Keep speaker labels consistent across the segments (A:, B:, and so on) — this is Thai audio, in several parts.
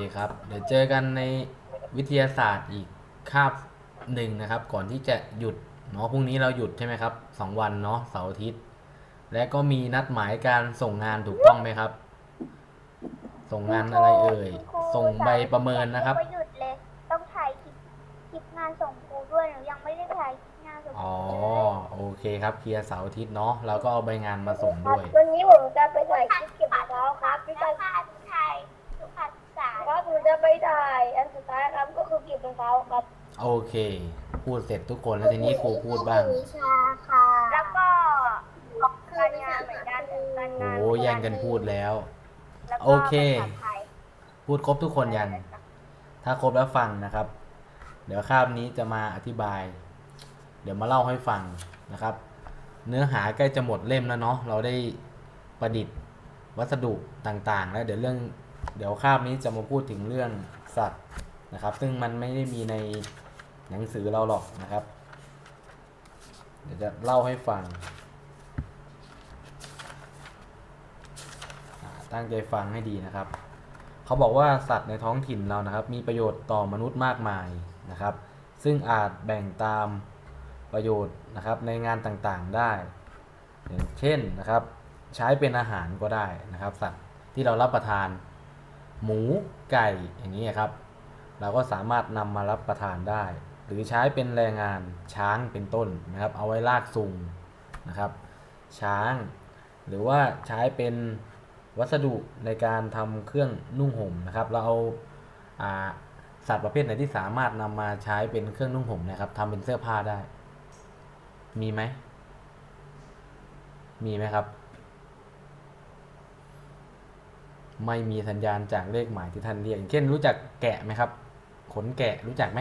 A: ดีครับ เดี๋ยวเจอกันในวิทยาศาสตร์อีกคาบหนึ่งนะครับ ก่อนที่จะหยุดเนาะพรุ่งนี้เราหยุดใช่ไหมครับสองวันเนาะเสาร์อาทิตย์ และก็มีนัดหมายการส่งงานถูกต้องไหมครับ ส่งงานอะไรเอ่ย ส่งใบประเมินนะครับ
B: ไม่หยุดเลย ต้องถ่ายคลิปคลิปงานส่งครูด้วยหนูยังไม่ได้ถ่ายคลิปงานส่งค
A: อ๋
B: รู
A: อ
B: เลย
A: โอเคครับ เคลียร์เสาร์อาทิตย์เนาะเราก็เอาใบงานมาส่งด้วย
C: วันนี้ผมจะไปถ่ายคลิปเก็บมะพร้าวครับพี่
B: นั
C: กั
B: ก
C: น
B: ภาพไทยสุขศึกษา
C: ครับ ผมจะไปถ่าย อันสุดท้ายครับก็คือเก็บมะพร้าวครับ
A: โอเค พูดเสร็จทุกคนแล้วทีนี้ครูพูดบ้าง
C: วิชาค่ะ
B: แล้วก็การงานเหมือนกันการงาน
A: โอ้แย่งกันพูดแล้ว
B: แล้วก็
A: โอเค
B: ภาษาไทย
A: พูดครบทุกคนยัง ถ้าครบแล้วฟังนะครับ เดี๋ยวคาบนี้จะมาอธิบาย เดี๋ยวมาเล่าให้ฟังนะครับ เนื้อหาใกล้จะหมดเล่มแล้วเนาะ เราได้ประดิษฐ์วัสดุต่างๆ แล้วเดี๋ยวเรื่อง เดี๋ยวคาบนี้จะมาพูดถึงเรื่องสัตว์นะครับ ซึ่งมันไม่ได้มีในหนังสือเราหรอกนะครับ เดี๋ยวจะเล่าให้ฟัง ตั้งใจฟังให้ดีนะครับ เขาบอกว่าสัตว์ในท้องถิ่นเรานะครับ มีประโยชน์ต่อมนุษย์มากมายนะครับ ซึ่งอาจแบ่งตามประโยชน์นะครับในงานต่างๆได้อย่างเช่นนะครับ ใช้เป็นอาหารก็ได้นะครับ สัตว์ที่เรารับประทาน หมูไก่อย่างนี้ครับ เราก็สามารถนำมารับประทานได้ หรือใช้เป็นแรงงานช้างเป็นต้นนะครับ เอาไว้ลากซุงนะครับ ช้าง หรือว่าใช้เป็นวัสดุในการทำเครื่องนุ่งห่มนะครับ เราเอาอาสัตว์ประเภทไหนที่สามารถนำมาใช้เป็นเครื่องนุ่งห่มนะครับทำเป็นเสื้อผ้าได้ มีไหมมีไหมครับ ไม่มีสัญญาณจากเลขหมายที่ท่านเรียกอย่างเช่นรู้จักแกะไหมครับ ขนแกะรู้จักไหม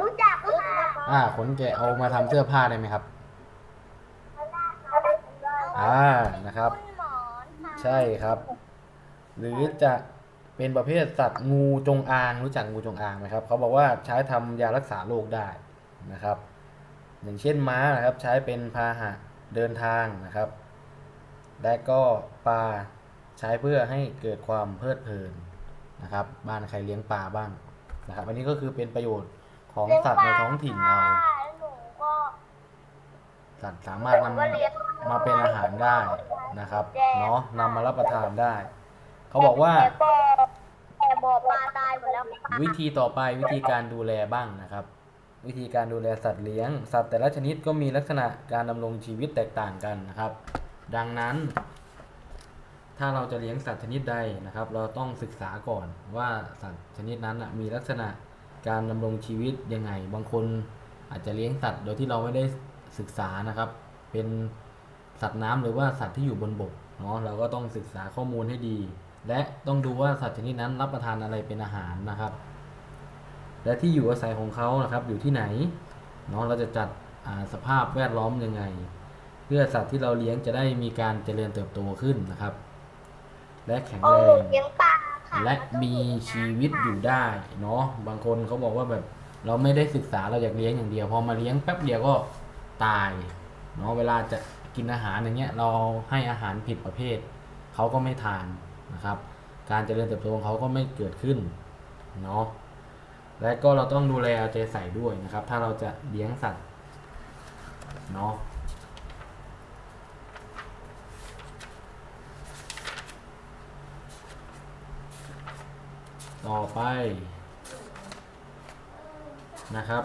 B: รู้จักค่ะ
A: อ่า ขนแกะเอามาทำเสื้อผ้าได้ไหมครับอ่านะครับ
B: คุณหมอนค่ะ
A: ใช่ครับ หรือจะเป็นประเภทสัตว์งูจงอางรู้จักงูจงอางไหมครับเขาบอกว่าใช้ทำยารักษาโรคได้นะครับ อย่างเช่นม้านะครับ ใช้เป็นพาหะเดินทางนะครับ และก็ปลา ใช้เพื่อให้เกิดความเพลิดเพลินนะครับ บ้านใครเลี้ยงปลาบ้างนะครับอันนี้ก็คือเป็นประโยชน์ของสัตว์ในท้องถิ่นเรา
B: หนูก็
A: สัตว์สามารถนำมาเป็นอาหารได้นะครับเนาะนำมารับประทานได้ เขาบอกว่า
B: แต่บ่อแต่บ่อปลาตายหมดแล้ว
A: วิธีต่อไปวิธีการดูแลบ้างนะครับ วิธีการดูแลสัตว์เลี้ยง สัตว์แต่ละชนิดก็มีลักษณะการดำรงชีวิตแตกต่างกันนะครับ ดังนั้น ถ้าเราจะเลี้ยงสัตว์ชนิดใดนะครับ เราต้องศึกษาก่อนว่าสัตว์ชนิดนั้นมีลักษณะการดำรงชีวิตยังไง บางคนอาจจะเลี้ยงสัตว์โดยที่เราไม่ได้ศึกษานะครับ เป็นสัตว์น้ำหรือว่าสัตว์ที่อยู่บนบกเนาะเราก็ต้องศึกษาข้อมูลให้ดี และต้องดูว่าสัตว์ชนิดนั้นรับประทานอะไรเป็นอาหารนะครับ และที่อยู่อาศัยของเขานะครับ อยู่ที่ไหนเนาะเราจะจัดสภาพแวดล้อมยังไง เพื่อสัตว์ที่เราเลี้ยงจะได้มีการเจริญเติบโตขึ้นนะครับ และแข็ง
B: โอ้
A: แร
B: หนู
A: ง
B: เลี้ยงปลาค่ะ
A: และมีชีวิตอยู่ได้เนาะบางคนเขาบอกว่าแบบเราไม่ได้ศึกษาเราอยากเลี้ยงอย่างเดียวพอมาเลี้ยงแป๊บเดียวก็ตายเนาะเวลาจะกินอาหารอย่างเงี้ยเราให้อาหารผิดประเภทเขาก็ไม่ทานนะครับ การเจริญเติบโตของเขาก็ไม่เกิดขึ้นเนาะและก็เราต้องดูแลเอาใจใส่ด้วยนะครับ ถ้าเราจะเลี้ยงสัตว์เนาะ ต่อไปนะครับ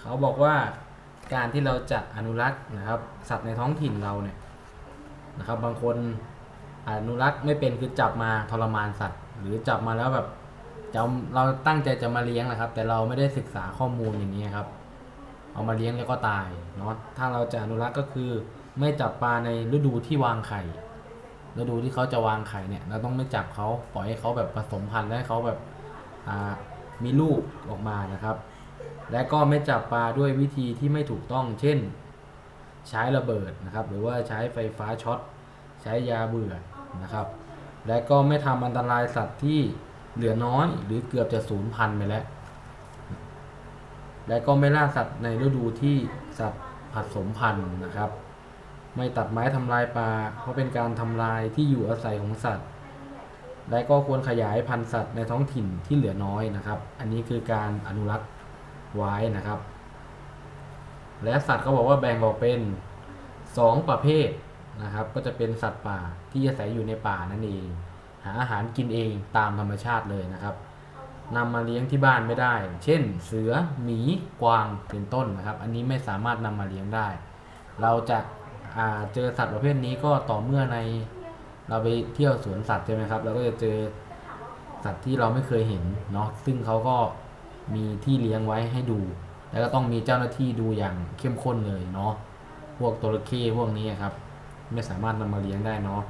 A: เขาบอกว่าการที่เราจะอนุรักษ์นะครับ สัตว์ในท้องถิ่นเราเนี่ยนะครับ บางคนอนุรักษ์ไม่เป็นคือจับมาทรมานสัตว์ หรือจับมาแล้วแบบจะเอาเราตั้งใจจะมาเลี้ยงนะครับ แต่เราไม่ได้ศึกษาข้อมูลอย่างนี้ครับ เอามาเลี้ยงแล้วก็ตายเนาะถ้าเราจะอนุรักษ์ก็คือ ไม่จับปลาในฤดูที่วางไข่ ฤดูที่เขาจะวางไข่เนี่ย เราต้องไม่จับเขาปล่อยให้เขาแบบผสมพันธุ์และให้เขาแบบมีลูกออกมานะครับ และก็ไม่จับปลาด้วยวิธีที่ไม่ถูกต้อง เช่น ใช้ระเบิดนะครับ หรือว่าใช้ไฟฟ้าช็อตใช้ยาเบื่อนะครับ และก็ไม่ทำอันตรายสัตว์ที่เหลือน้อย หรือเกือบจะสูญพันธุ์ไปแล้ว และก็ไม่ล่าสัตว์ในฤดูที่สัตว์ผสมพันธุ์นะครับ ไม่ตัดไม้ทำลายป่าเพราะเป็นการทำลายที่อยู่อาศัยของสัตว์ และก็ควรขยายพันธุ์สัตว์ในท้องถิ่นที่เหลือน้อยนะครับ อันนี้คือการอนุรักษ์ไว้นะครับ และสัตว์เขาบอกว่าแบ่งออกเป็น 2 ประเภทนะครับ ก็จะเป็นสัตว์ป่าที่อาศัยอยู่ในป่านั่นเอง หาอาหารกินเองตามธรรมชาติเลยนะครับนำมาเลี้ยงที่บ้านไม่ได้ เช่น เสือ หมี กวาง เป็นต้นนะครับ อันนี้ไม่สามารถนำมาเลี้ยงได้ เราจะ เจอสัตว์ประเภทนี้ก็ต่อเมื่อในเราไปเที่ยวสวนสัตว์ใช่ไหมครับเราก็จะเจอสัตว์ที่เราไม่เคยเห็นเนาะซึ่งเขาก็มีที่เลี้ยงไว้ให้ดู แล้วก็ต้องมีเจ้าหน้าที่ดูอย่างเข้มข้นเลยเนาะพวกตัวระเข้พวกนี้ครับ ไม่สามารถนำมาเลี้ยงได้เนาะ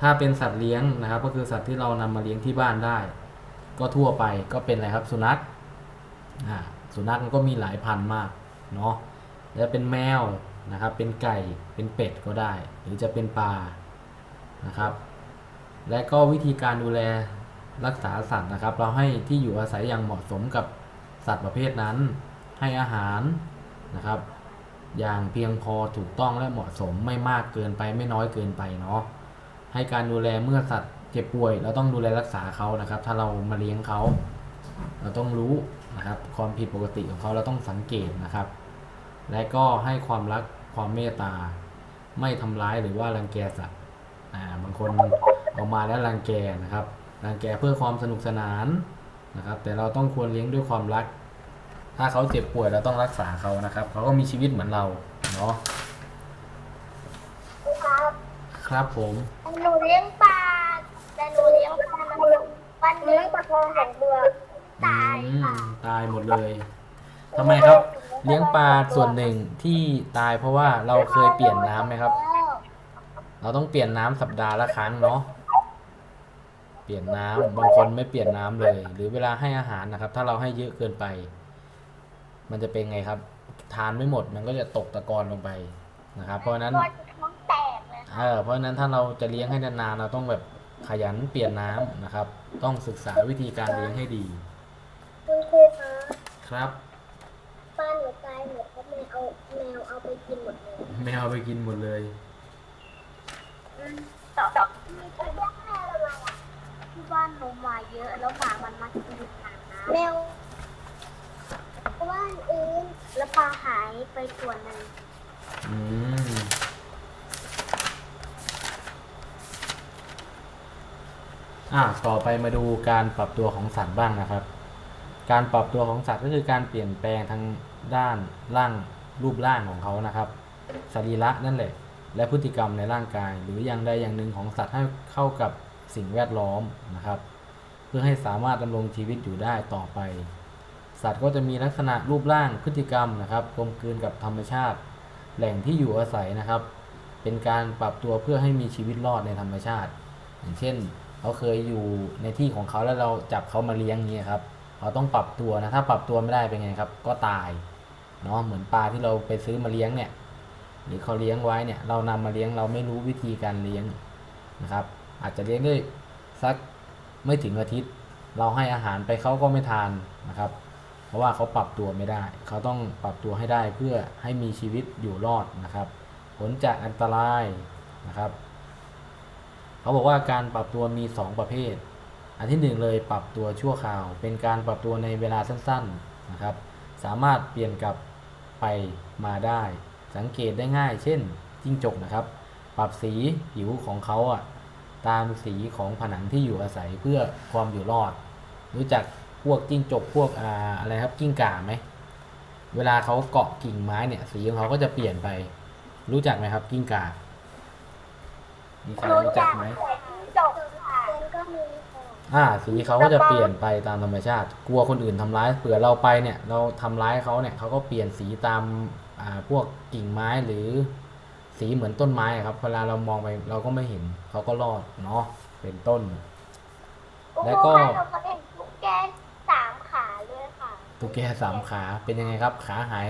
A: ถ้าเป็นสัตว์เลี้ยงนะครับ ก็คือสัตว์ที่เรานำมาเลี้ยงที่บ้านได้ ก็ทั่วไปก็เป็นอะไรครับสุนัขอ่าสุนัขมันก็มีหลายพันธุ์มากเนาะแล้วเป็นแมว นะครับ เป็นไก่เป็นเป็ดก็ได้ หรือจะเป็นปลานะครับ และก็วิธีการดูแลรักษาสัตว์นะครับ เราให้ที่อยู่อาศัยอย่างเหมาะสมกับสัตว์ประเภทนั้น ให้อาหารนะครับ อย่างเพียงพอถูกต้องและเหมาะสมไม่มากเกินไปไม่น้อยเกินไปเนาะให้การดูแลเมื่อสัตว์เจ็บป่วย เราต้องดูแลรักษาเขานะครับ ถ้าเรามาเลี้ยงเขาเราต้องรู้นะครับ ความผิดปกติของเขาเราต้องสังเกตนะครับ และก็ให้ความรัก ความเมตตา ไม่ทำร้ายหรือว่ารังแกสัตว์อ่าบางคนเอามาแล้วรังแกนะครับรังแกเพื่อความสนุกสนานนะครับ แต่เราต้องควรเลี้ยงด้วยความรัก ถ้าเขาเจ็บป่วยเราต้องรักษาเขานะครับเขาก็มีชีวิตเหมือนเราเนาะ
B: ครับ
A: ครับผม
B: หนูเลี้ยงปลาแต่หนูเลี้ยงปลามันวันหนึ
C: เลี้ย
B: ง
C: งปลาทองสองตัว
B: ตาย
A: อืม
B: ค่ะ
A: ตายหมดเลย ทำไมครับ เลี้ยงปลาส่วนหนึ่งที่ตายเพราะว่าเราเคยเปลี่ยนน้ำไหมครับ เราต้องเปลี่ยนน้ำสัปดาห์ละครั้งเนาะเปลี่ยนน้ำบางคนไม่เปลี่ยนน้ำเลย หรือเวลาให้อาหารนะครับ ถ้าเราให้เยอะเกินไป มันจะเป็นไงครับ ทานไม่หมดมันก็จะตกตะกอนลงไปนะครับ เพราะฉะนั้น
B: ตัวจะท้องแตกเลย
A: เออเพราะฉะนั้นถ้าเราจะเลี้ยงให้นานๆเราต้องแบบขยันเปลี่ยนน้ำนะครับ ต้องศึกษาวิธีการเลี้ยงให้ดี
C: คุณครูคะ
A: ครับ
C: ป้าหนูตายหมดเพราะ แมวเอาแมวเอาไปกินหมดเลย
A: แมวไปกินหมดเลย
B: ต่อต่อมีตัวเลี้ยงแมวอะไรอะที่บ้านหนูหมาเยอะแล้วหมามันมากินหางน้
C: แมวว่านอื่นำ
B: แล้วปลาหายไปส่วนหนึ่ง
A: อืมอ่าต่อไปมาดูการปรับตัวของสัตว์บ้างนะครับ การปรับตัวของสัตว์ก็คือการเปลี่ยนแปลงทางด้านร่าง รูปร่างของเขานะครับสรีระนั่นแหละ และพฤติกรรมในร่างกาย หรืออย่างใดอย่างหนึ่งของสัตว์ให้เข้ากับสิ่งแวดล้อมนะครับ เพื่อให้สามารถดำรงชีวิตอยู่ได้ต่อไป สัตว์ก็จะมีลักษณะรูปร่างพฤติกรรมนะครับกลมกลืนกับธรรมชาติ แหล่งที่อยู่อาศัยนะครับ เป็นการปรับตัวเพื่อให้มีชีวิตรอดในธรรมชาติ อย่างเช่นเขาเคยอยู่ในที่ของเขาแล้วเราจับเขามาเลี้ยงเงี้ยครับเขาต้องปรับตัวนะถ้าปรับตัวไม่ได้เป็นไงครับ ก็ตาย เนาะเหมือนปลาที่เราไปซื้อมาเลี้ยงเนี่ยหรือเขาเลี้ยงไว้เนี่ยเรานำมาเลี้ยงเราไม่รู้วิธีการเลี้ยงนะครับ อาจจะเลี้ยงได้สักไม่ถึงอาทิตย์ เราให้อาหารไปเขาก็ไม่ทานนะครับ เพราะว่าเขาปรับตัวไม่ได้ เขาต้องปรับตัวให้ได้เพื่อให้มีชีวิตอยู่รอดนะครับ ผลจากอันตรายนะครับเขาบอกว่าการปรับตัวมี 2 ประเภท อันที่หนึ่งเลยปรับตัวชั่วคราว เป็นการปรับตัวในเวลาสั้น ๆนะครับ สามารถเปลี่ยนกับ ไปมาได้ สังเกตได้ง่าย เช่นจิ้งจกนะครับ ปรับสีผิวของเขาอะตามสีของผนังที่อยู่อาศัยเพื่อความอยู่รอด รู้จักพวกจิ้งจกพวกอ่าอะไรครับกิ้งก่าไหมเวลาเขาเกาะกิ่งไม้เนี่ยสีของเขาก็จะเปลี่ยนไป รู้จักไหมครับกิ้งก่ามีใครรู้จักไหม
B: จบค่ะ
C: เป็นก็มีค่ะ
A: อ่าสีเขาก็จะเปลี่ยนไปตามธรรมชาติ กลัวคนอื่นทำร้ายเผื่อเราไปเนี่ย เราทำร้ายเขาเนี่ยเขาก็เปลี่ยนสีตามอ่าพวกกิ่งไม้หรือสีเหมือนต้นไม้อะครับเวลาเรามองไปเราก็ไม่เห็นเขาก็รอดเนาะเป็นต้น แล้วก็
B: ครูคะเราเคยเห็นตุ๊กแกสามขาเลยค่ะ
A: ตุ๊กแกสามขาเป็นยังไงครับ ขาหาย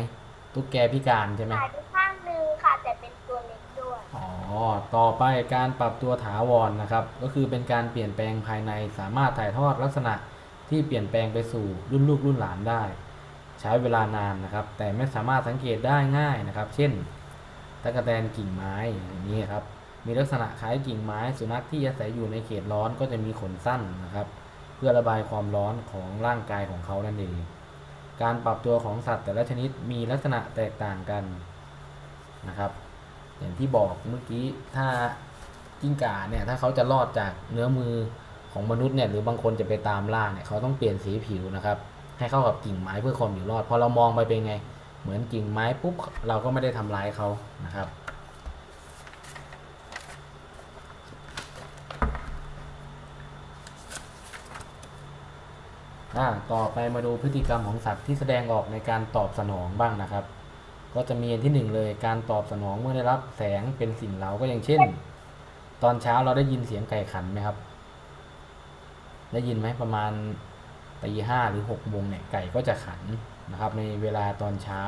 A: ตุ๊กแกพิการใช่ไหม
B: ขาที่ข้างหนึ่งค่ะแต่เป็นตัวเล็กด้วย
A: อ๋อ ต่อไปการปรับตัวถาวรนะครับ ก็คือเป็นการเปลี่ยนแปลงภายในสามารถถ่ายทอดลักษณะที่เปลี่ยนแปลงไปสู่รุ่นลูกรุ่นหลานได้ ใช้เวลานานนะครับ แต่ไม่สามารถสังเกตได้ง่ายนะครับ เช่นตะกแตนกิ่งไม้อย่างนี้ครับ มีลักษณะคล้ายกิ่งไม้ สุนัขที่อาศัยอยู่ในเขตร้อนก็จะมีขนสั้นนะครับ เพื่อระบายความร้อนของร่างกายของเขานั่นเอง การปรับตัวของสัตว์แต่ละชนิดมีลักษณะแตกต่างกันนะครับ อย่างที่บอกเมื่อกี้ถ้ากิ้งก่าเนี่ยถ้าเขาจะรอดจากเนื้อมือของมนุษย์เนี่ยหรือบางคนจะไปตามล่าเนี่ยเขาต้องเปลี่ยนสีผิวนะครับ ให้เข้ากับกิ่งไม้เพื่อความอยู่รอดพอเรามองไปเป็นไง เหมือนกิ่งไม้ปุ๊บเราก็ไม่ได้ทำร้ายเขานะครับอ่าต่อไปมาดูพฤติกรรมของสัตว์ที่แสดงออกในการตอบสนองบ้างนะครับ ก็จะมีอันที่หนึ่งเลย การตอบสนองเมื่อได้รับแสงเป็นสิ่งเร้าก็อย่างเช่น ตอนเช้าเราได้ยินเสียงไก่ขันไหมครับ ได้ยินไหมประมาณตีห้าหรือหกโมงเนี่ยไก่ก็จะขันนะครับ ในเวลาตอนเช้า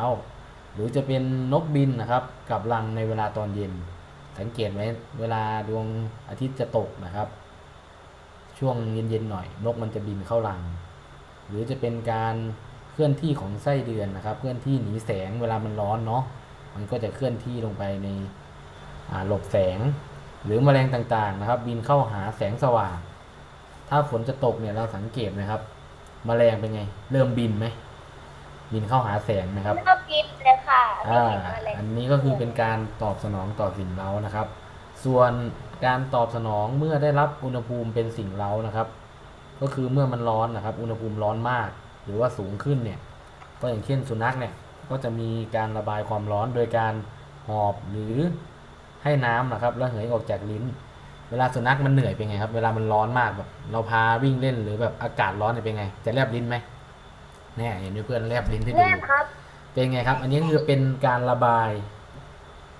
A: หรือจะเป็นนกบินนะครับกับรังในเวลาตอนเย็น สังเกตไหมเวลาดวงอาทิตย์จะตกนะครับ ช่วงเย็นๆหน่อย นกมันจะบินเข้ารัง หรือจะเป็นการ เคลื่อนที่ของไส้เดือนนะครับ เคลื่อนที่หนีแสงเวลามันร้อนเนาะมันก็จะเคลื่อนที่ลงไปในอ่าหลบแสง หรือแมลงต่างๆนะครับ บินเข้าหาแสงสว่าง ถ้าฝนจะตกเนี่ยเราสังเกตนะครับแมลงเป็นไง เริ่มบินไหมบินเข้าหาแสงนะครับ
C: ไม่ต้องกินเลยค่ะไม่
A: อ่า
C: เห็นอะไร
A: อันนี้ก็คือเป็นการตอบสนองต่อสิ่งเร้านะครับ ส่วนการตอบสนองเมื่อได้รับอุณหภูมิเป็นสิ่งเร้านะครับ ก็คือเมื่อมันร้อนนะครับ อุณหภูมิร้อนมาก หรือว่าสูงขึ้นเนี่ยก็อย่างเช่นสุนัขเนี่ยก็จะมีการระบายความร้อนโดยการหอบหรือให้น้ำนะครับแล้วเหยออกจากลิ้น เวลาสุนัขมันเหนื่อยเป็นไงครับ เวลามันร้อนมากแบบเราพาวิ่งเล่นหรือแบบอากาศร้อนเนี่ยเป็นไง จะแลบลิ้นไหมแน่เห็นเพื่อนแลบลิ้นที่ดู
C: แม่ครับ
A: เป็นไงครับ อันนี้คือเป็นการระบาย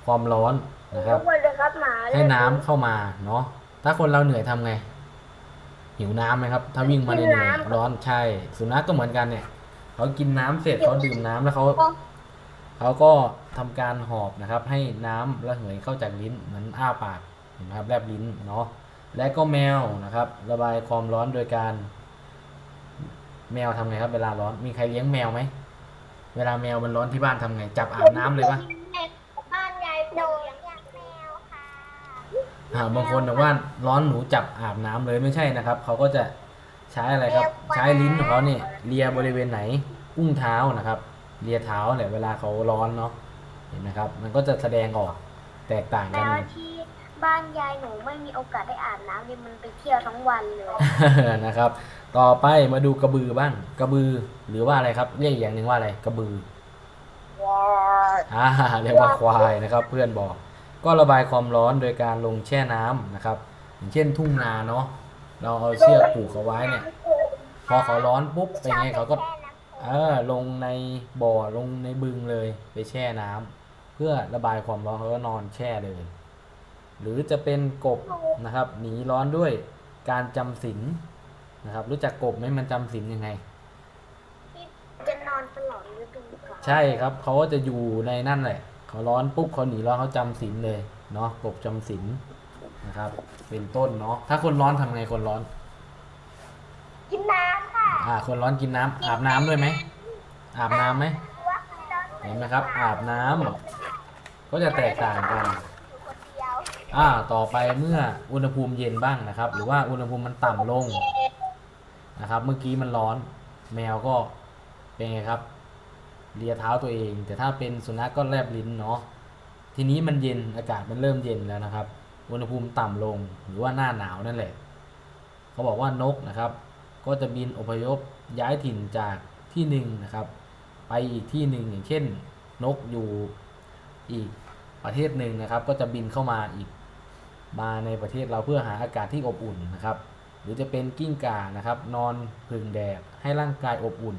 A: ความร้อนนะครับ
C: ทุกคนเลยครับหมา
A: ให้น้ำเข้ามาเนาะถ้าคนเราเหนื่อยทำไง หิวน้ำไหมครับ ถ้าวิ่งมาเหนื่อยๆร้อนใช่ สุนัขก็เหมือนกันเนี่ยเขากินน้ำเสร็จเขาดื่มน้ำแล้วเขาเขาก็ทำการหอบนะครับ ให้น้ำระเหยเข้าจากลิ้นเหมือนอ้าปากเห็นไหมครับแลบลิ้นเนาะและก็แมวนะครับ ระบายความร้อนโดยการ แมวทำไงครับ เวลาร้อนมีใครเลี้ยงแมวไหมเวลาแมวมันร้อนที่บ้านทำไง จับอาบน้ำเลยปะ
B: อ่า
A: บางคนบอกว่าร้อนหนูจับอาบน้ำเลยไม่ใช่นะครับ เขาก็จะใช้อะไรครับ ใช้ลิ้นของเขาเนี่ยเลียบริเวณไหน อุ้งเท้านะครับ เลียเท้าเนี่ยเวลาเขาร้อนเนาะ เห็นไหมครับ มันก็จะแสดงออกแตกต่าง
B: แม
A: กัน
B: วที่บ้านยายหนูไม่มีโอกาสได้อาบน้ำเลยมันไปเที่ยวทั้งวันเลย
A: นะครับ ต่อไปมาดูกระบือบ้าง กระบือหรือว่าอะไรครับ เรียกอีกอย่างหนึ่งว่าอะไร กระบือ
C: ว้า
A: อ่าเรียกว่าควายนะครับ เพื่อนบอก ก็ระบายความร้อนโดยการลงแช่น้ำนะครับ อย่างเช่นทุ่งนาเนาะเราเอาเชือกผูกเขาไว้เนี่ยพอเขาร้อนปุ๊บเป็นไงเขาก็เออลงในบ่อลงในบึงเลยไปแช่น้ำเพื่อระบายความร้อนเขาก็นอนแช่เลย หรือจะเป็นกบนะครับ หนีร้อนด้วยการจำศีลนะครับ รู้จักกบไหมมันจำศีลยังไง
B: จะนอนตลอดฤดูกาล
A: ใช่ครับเขาก็จะอยู่ในนั่นแหละ เขาร้อนปุ๊บเขาหนีร้อนเขาจำศีลเลยเนาะกบจำศีลนะครับ เป็นต้นเนาะถ้าคนร้อนทำไงคนร้อน
B: กินน้ำค่ะ
A: อ่า คนร้อนกินน้ำอาบน้ำด้วยไหมอาบน้ำไหม
B: ว่าคุณร้อน
A: เห็นไหมครับ อาบน้ำก็จะแตกต่างกัน
B: อยู่คนเดียว
A: อ่าต่อไปเมื่ออุณหภูมิเย็นบ้างนะครับ หรือว่าอุณหภูมิมันต่ำลงนะครับ เมื่อกี้มันร้อน แมวก็เป็นไงครับ เลียเท้าตัวเอง แต่ถ้าเป็นสุนัขก็แลบลิ้นเนาะทีนี้มันเย็นอากาศมันเริ่มเย็นแล้วนะครับ อุณหภูมิต่ำลงหรือว่าหน้าหนาวนั่นแหละ เขาบอกว่านกนะครับ ก็จะบินอพยพย้ายถิ่นจากที่หนึ่งนะครับ ไปอีกที่หนึ่งอย่างเช่น นกอยู่อีกประเทศหนึ่งนะครับ ก็จะบินเข้ามาอีกมาในประเทศเราเพื่อหาอากาศที่อบอุ่นนะครับ หรือจะเป็นกิ้งก่านะครับ นอนพึ่งแดดให้ร่างกายอบอุ่น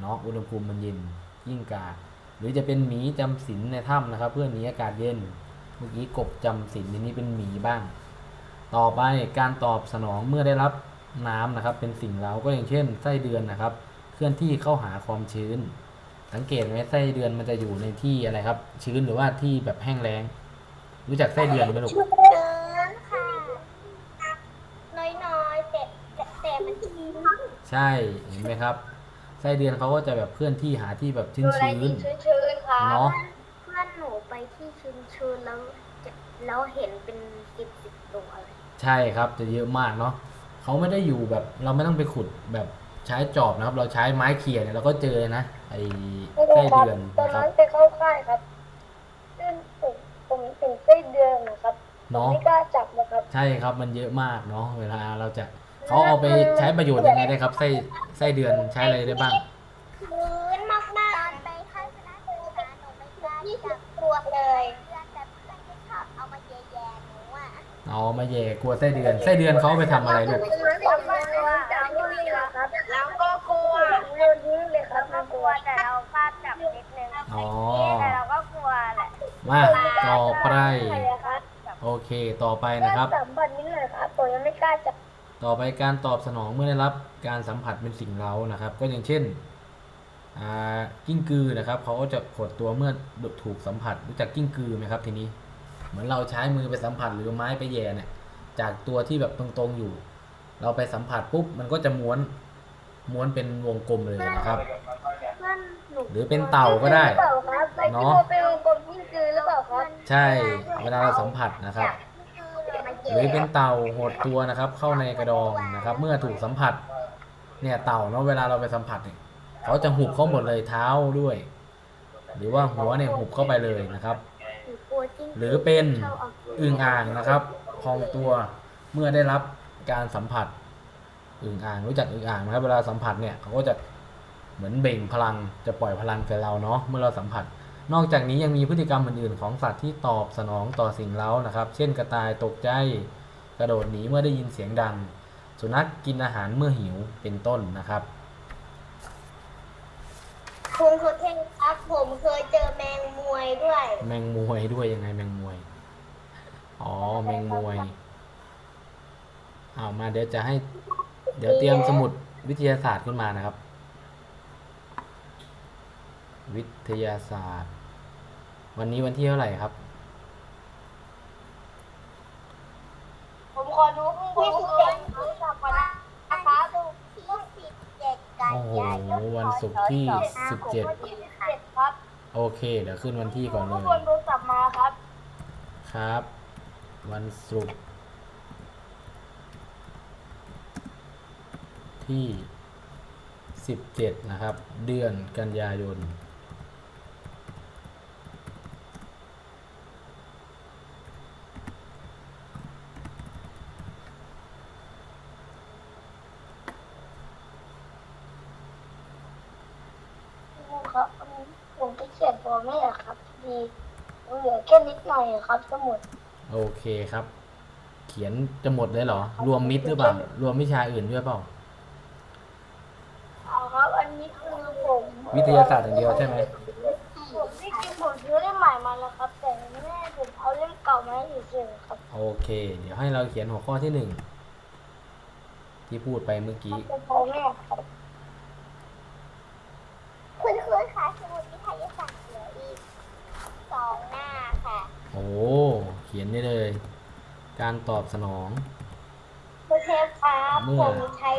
A: เนาะอุณหภูมิมันเย็น กิ้งก่าหรือจะเป็นหมีจำศีลในถ้ำนะครับ เพื่อหนีอากาศเย็น เมื่อกี้กบจำศีลทีนี้เป็นหมีบ้าง ต่อไปการตอบสนองเมื่อได้รับน้ำนะครับ เป็นสิ่งเร้าก็อย่างเช่นไส้เดือนนะครับ เคลื่อนที่เข้าหาความชื้น สังเกตไหมไส้เดือนมันจะอยู่ในที่อะไรครับ ชื้นหรือว่าที่แบบแห้งแล้ง รู้จักไส้เดือนไหมลูก
B: เดินค่ะน้อยๆแต่แต่มันชื้น
A: ใช่เห็นไหมครับ ไส้เดือนเขาก็จะแบบเคลื่อนที่หาที่แบบชื้น
C: ดูอะไร
A: ชื้น
C: กินชื้นๆครับ
A: เนาะ
B: เพื่อนหนูไปที่ชื้นๆแล้วจะแล้วเห็นเป็นสิบสิบตัวเลย
A: ใช่ครับจะเยอะมากเนาะเขาไม่ได้อยู่แบบเราไม่ต้องไปขุดแบบใช้จอบนะครับ เราใช้ไม้เขี่ยเนี่ยเราก็เจอเลยนะไอ้
C: ไม่
A: ไส้
C: ได้ครับ
A: เดือน
C: ตอน
A: นะครั
C: นั้
A: บ
C: นไปเข้าค่ายครับซึ่งผมผมถึงไส้เดือนนะครับผม
A: เนาะ
C: ไม่กล้าจับนะครับ
A: ใช่ครับมันเยอะมากเนาะเวลาเราจะ เขาเอาไปใช้ประโยชน์ยังไงได้ครับไส้ไส้เดือนใช้อะไรได้บ้าง
B: พื้นมากมากตอนไปทัศนศึกษาหนูไม่กล้า
C: ยี่สิ
B: จั
C: บบตัวเลย
B: เพื่อนแต่เพื่อนที่ชอบเอามาแย่ๆหนูอะ
A: เอามาแย่กลัวไส้เดือนไส้เดือนเขาเอาไปทำอะไรลูก
C: จับมันเลยจับมันเลยครับ
B: แล้วก็กลัว
C: โยนทิ้งเลยครับ
B: ก็กลัวแต่เราพลาดจับนิดนึง
A: อ๋อ
B: แต่เราก็กลัวแหละ
A: มาต่อไป
C: ใช่เลยครับ
A: โอเคต่อไปนะครับ
C: สัมผัสนิดหน่อยครับผมยังไม่กล้าจับ
A: ต่อไปการตอบสนองเมื่อได้รับการสัมผัสเป็นสิ่งเร้านะครับ ก็อย่างเช่นอ่ากิ้งกือนะครับเขาก็จะขดตัวเมื่อถูกสัมผัสรู้จักกิ้งกือไหมครับทีนี้ เหมือนเราใช้มือไปสัมผัสหรือไม้ไปแหย่เนี่ยจากตัวที่แบบตรงๆอยู่ เราไปสัมผัสปุ๊บมันก็จะม้วนม้วนเป็นวงกลมเลยนะครับ
B: เพื่อนหนู
A: หรือเป็นเต่าก็ได้
C: หรือเปล่าครับไอ้ที่
A: เนาะ
C: โมเป็นวงกลมยิ่งคือหรือเปล่าครับ
A: ใช่เวลาเราสัมผัสนะครับ หรือเป็นเต่าหดตัวนะครับ เข้าในกระดองนะครับ เมื่อถูกสัมผัสเนี่ยเต่าเนาะเวลาเราไปสัมผัสเนี่ยเขาจะหุบเข้าหมดเลยเท้าด้วย หรือว่าหัวเนี่ยหุบเข้าไปเลยนะครับ
B: หรื
A: อเป็น
B: อึ่
A: งอ่างนะครับพองตัวเมื่อได้รับการสัมผัสอึ่งอ่างรู้จักอึ่งอ่างนะครับเวลาสัมผัสเนี่ยเขาก็จะเหมือนเบ่งพลังจะปล่อยพลังใส่เราเนาะเมื่อเราสัมผัส นอกจากนี้ยังมีพฤติกรรมอื่นๆ ของสัตว์ที่ตอบสนองต่อสิ่งเร้านะครับ เช่นกระต่ายตกใจกระโดดหนีเมื่อได้ยินเสียงดัง สุนัขกินอาหารเมื่อหิวเป็นต้นนะครับ
B: คุณโคเทนครับผมเคยเจอแมงมวยด้วย
A: แมงมวยด้วยยังไงแมงมวย อ๋อแมงมวยเอามาเดี๋ยวจะให้ เดี๋ยวเตรียมสมุดวิทยาศาสตร์ขึ้นมานะครับ วิทยาศาสตร์ วันนี้วันที่เท่าไหร่ครับ
C: ผมขอดูข้างบน
B: ที่สุด
C: เล
B: เจ็
C: ย
B: ดนะคะดูที่สิบเจ็ดกัน
A: โอ้โห
B: ยายน
A: วันศุกร์ที่สิบเจ็ด
C: ที่เจ็ด ครับ
A: โอเคเดี๋ยวขึ้นวันที่ก่อนเล
C: ข้าง
A: ย
C: บนโทรศัพท์มาครับ
A: ครับ วันศุกร์ที่ 17 นะครับ เดือนกันยายน
C: ครูครับวันนี้ผมจะเขียนตัวไม่เหรอครับดีเหลือแค่นิดหน่อย ครับสมุด
A: โอเคครับ เขียนจะหมดเลยเหรอ รวมมิดหรือเปล่า รวมวิชาอื่นด้วยเปล่า
C: เอาครับ อันนี้คือผม
A: วิทยาศาสตร์อย่างเดียวใช่ไหม
C: ผมที่จริงผมซื้อเล่มใหม่มาแล้วครับ แต่แม่ผมเอาเล่มเก่ามาให้เฉยๆครับ
A: โอเค เดี๋ยวให้เราเขียนหัวข้อที่หนึ่งที่พูดไปเมื่อกี้
C: เป็นพ่อแม่ครับ
B: คุณครูคะสมุดวิทยาศาสตร์เหลืออีกสองหน้าค่ะ
A: โอ้เขียนได้เลย การตอบสนอง
B: คุณเทพครับ
A: เมื่อ
B: ผมใช้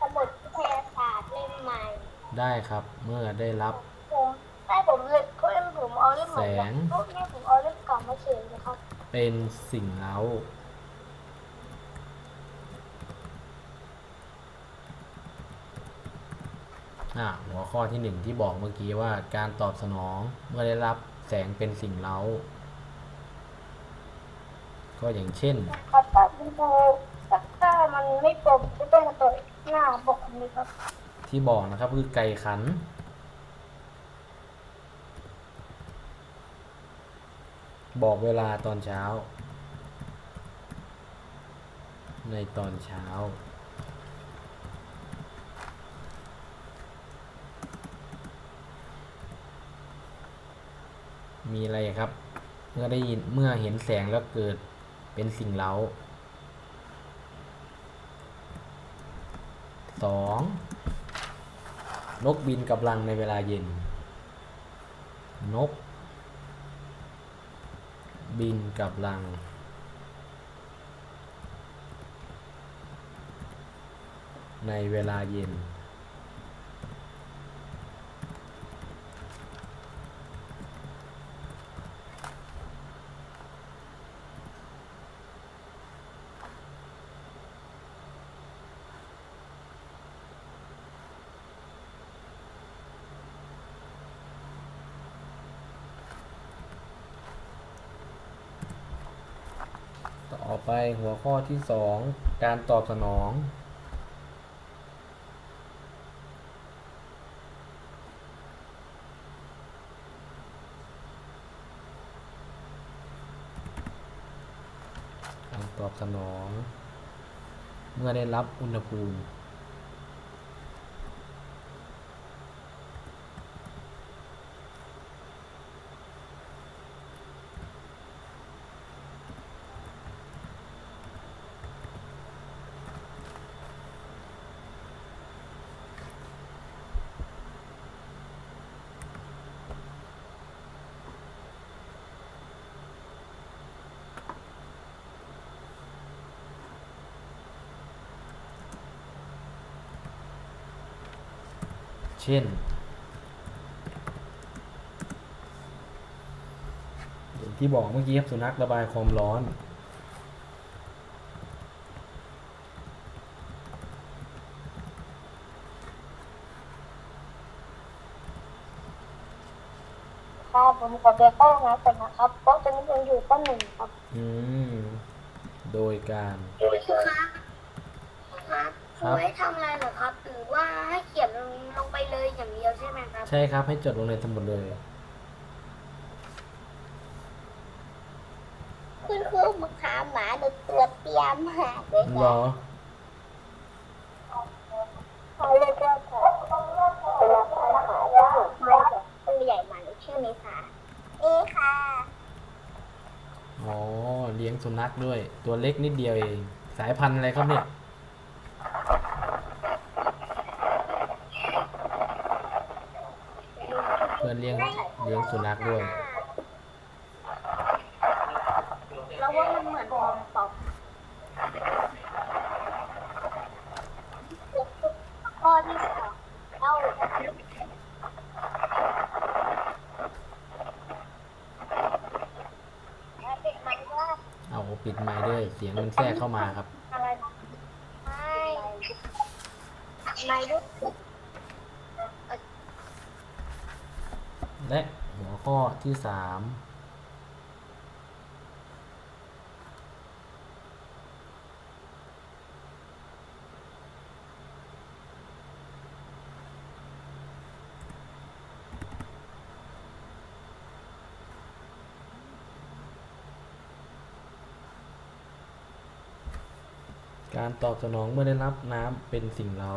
B: สมุดวิทยาศาสตร์เล่มใหม่
A: ได้ครับ เมื่อได้รับ
C: ผมแม่ผมเลยเขาเล่มผมเอาเล่มใหม่
A: แสง
C: พวกแม่ผมเอาเล่มเก่ามาเฉยนะครับ
A: เป็นสิ่งเร้าอะหัวข้อที่หนึ่งที่บอกเมื่อกี้ว่าการตอบสนองเมื่อได้รับแสงเป็นสิ่งเร้า ก็อย่างเช่น
C: ครับถ้าคุณครูถ้ามันไม่ปมก็ต้องมาต่อยหน้าบอกผมเลยครับ
A: ที่บอกนะครับคือไก่ขัน บอกเวลาตอนเช้า ในตอนเช้ามีอะไรครับ เมื่อได้ยินเมื่อเห็นแสงแล้วเกิด เป็นสิ่งเล้าสองนกบินกับรังในเวลาเย็น นก บินกับรัง ในเวลาเย็น ไปหัวข้อที่สองการตอบสนอง การตอบสนอง เมื่อได้รับอุณหภูมิ ช่น อย่างที่บอกเมื่อกี้ครับสุนัขระบายความร้อน
C: ครับผมขอไปเข้าห้องน้ำก่อนนะครับเพราะตอนนี้ผมอยู่ป้หนึ่งครับ
A: อืม โดยการ
B: ครูครับครับค
A: ครั
B: รู
A: บ
B: ให้ทำอะไร ใช่ไหมครับ
A: ใช่ครับให้จดลงในสมุดเลย
B: คุณครูมาขาหมาดูตัวเตรียมมากเลย
A: เหรอ
C: เขาเรียกว่าเวลาปัญหาจะหกไม่แบบ
B: ตัวใหญ่มาเลยชื่อเมษาเอค่ะ
A: อ๋อ เลี้ยงสุนัขด้วย ตัวเล็กนิดเดียวเอง สายพันธุ์อะไรครับเนี่ย เพื่อนเลี้ยง เลี้ยงสุนัขด้วย
B: แล้วว่ามันเหมือนปอมปอมข้อที่สองเล่าเด็กมันว่า
A: เอาปิดไมค์ด้วย เสียงมันแทรกเข้ามาครับ
B: อะไรไม่ไม่รู้
A: และหัวข้อ ที่สามการตอบสนองเมื่อได้รับน้ำเป็นสิ่งเร้า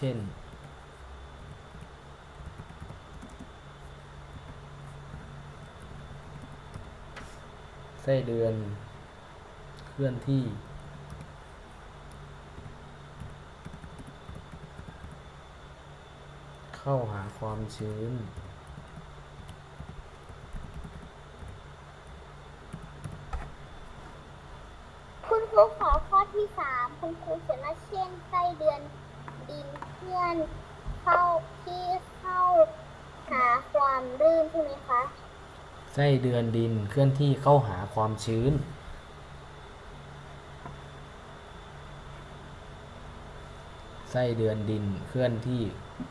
A: เช่น ไส้เดือนเคลื่อนที่ เข้าหาความชื้น
B: คุณครูขอข้อที่สามคุณครูเขียนว่าเช่นไส้เดือนดินเคลื่อนเข้าที่เข้าหาความรื่นใช่ไหมคะ
A: ไส้เดือนดินเคลื่อนที่เข้าหาความชื้น ไส้เดือนดินเคลื่อนที่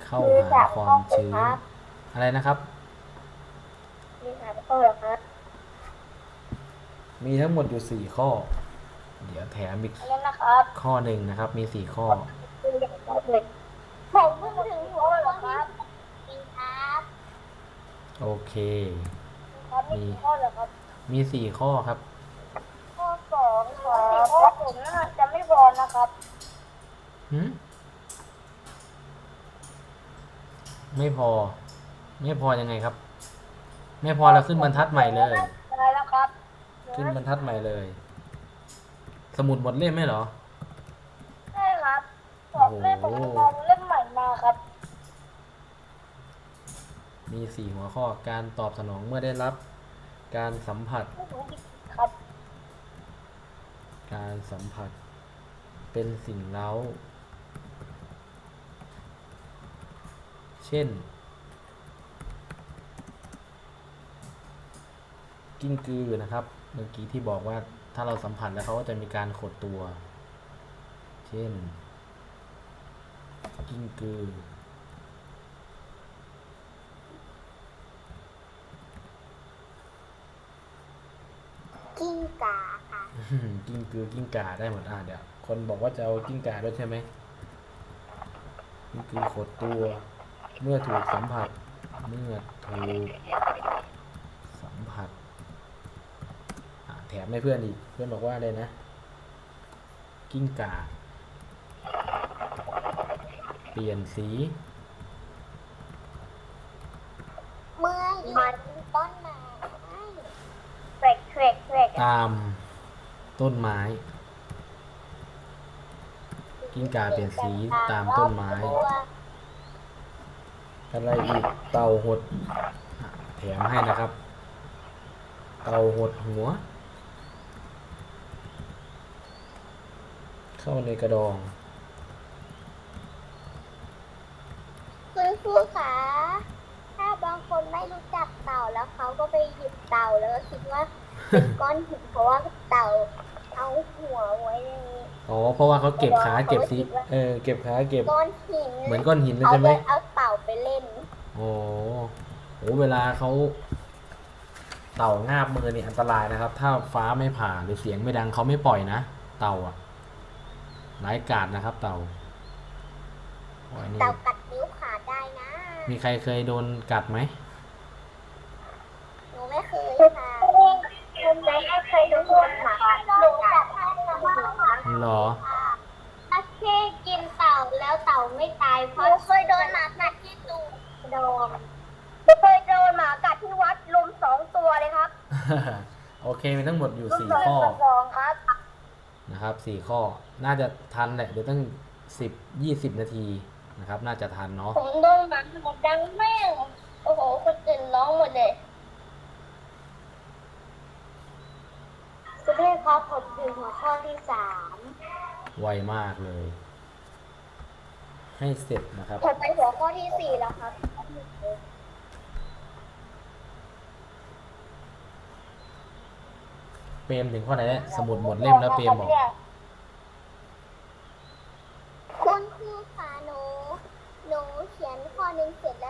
A: เข้าหาความชื้น อะไรนะครับ
C: มีสามข้อเหรอครับ
A: มีทั้งหมดอยู่สี่ข้อ เดี๋ยวแถมอีก
C: อันนี้นะครับ
A: ข้อหนึ่งนะครับ มีสี่ข้อ
C: คืออย่างไรเลย
B: ผมเพิ่งถึงหัวข้อที่จริงครับ
A: โอเค
C: ครับมีกี่ข้อเหรอครับ
A: มีสี่ข้อครับ
C: ข้อสองครับข้อผมน่าจะไม่พอนะครับ
A: หืมไม่พอ ไม่พอยังไงครับ ไม่พอเราขึ้นบรรทัดใหม่เลย
C: อะไรแล้วครับ
A: ขึ้นบรรทัดใหม่เลย สมุดหมดเล่มไหมเหรอ
C: ใช่ครับสอบเล่มผมมองเล่มใหม่มาครับ
A: มีสี่หัวข้อการตอบสนองเมื่อได้รับ การสัมผัส
C: ครับ
A: การสัมผัส เป็นสิ่งเร้า เช่น กิ้งกือนะครับ เมื่อกี้ที่บอกว่าถ้าเราสัมผัสแล้วเขาก็จะมีการขดตัว เช่น กิ้งกือ
B: กิ้งกาค่ะ
A: กิ้งกือกิ้งก่าได้หมดอะเดี๋ยวคนบอกว่าจะเอากิ้งก่าด้วยใช่ไหมกิ้งกือขดตัว เมื่อถูกสัมผัส เมื่อถูกสัมผัสอะแถมให้เพื่อนอีก เพื่อนบอกว่าเลยนะ กิ้งก่า เปลี่ยนสี
B: เมื่อยู่ต้น
C: เฟกเฟกเฟก
A: ตามต้นไม้ กิ้งก่าเปลี่ยนสีตามต้นไม้ อะไรอีกเต่าหดอะแถมให้นะครับ เต่าหดหัว เข้าในกระดอง
B: คุณครูคะถ้าบางคนไม่รู้จักเต่าแล้วเขาก็ไปหยิบเต่าแล้วก็คิดว่า เป็นก้อนหินเพราะว่าเต่าเอาหัวไว้ใน
A: อ๋อเพราะว่าเขาเก็บขาเก็บสีเออเก็บขาเก็บ
B: ก้อนหิน
A: เหมือนก้อนหินเลย
B: เขา
A: ใช่ไหม
B: เลยเอาเต่าไปเล่น
A: โอ้โหเวลาเขาเต่างาบมือนี่อันตรายนะครับ ถ้าฟ้าไม่ผ่าหรือเสียงไม่ดังเขาไม่ปล่อยนะเต่าอะร้ายกาจนะครับ เต่าโอ้ยนี่
B: เต่ากัดนิ้วขาดได้นะ
A: มีใครเคยโดนกัดไหม
B: หนูไม่เคยค่ะ
C: คุณใจให้ เคยดูคนหมา
B: หนูจับให้เราบ้างค่ะ
A: เหรอ
B: อาเช่กินเต่าแล้วเต่าไม่ตายเพราะเคยโดนหมากัดที่ตูด
C: โดนหนูเคยโดนหมากัดที่วัดลุมสองตัวเลยครับ
A: โอเคมีทั้งหมดอยู่
C: ลุม
A: สี่
C: สอง
A: ข้อ
C: สองครับ
A: นะครับสี่ข้อ น่าจะทันแหละเดี๋ยวตั้งสิบยี่สิบนาทีนะครับ น่าจะทันเนาะ
B: ผมโดนหมาหมดดังแม่งโอ้โหคนอื่นร้องหมดเลย คุณแม่ครับผมถึงหัวข้อที่สาม
A: ไวมากเลย ให้เสร็จนะครับ
B: ผมไปหัวข้อที่สี่แล้วครับ
A: เปมถึงข้อไหนแล้วสมุดหมดเล่มแล้วเปมบอก
C: คุณครูคะหนูหนูเขีย
B: นข้อหนึงเสร็จแล้ว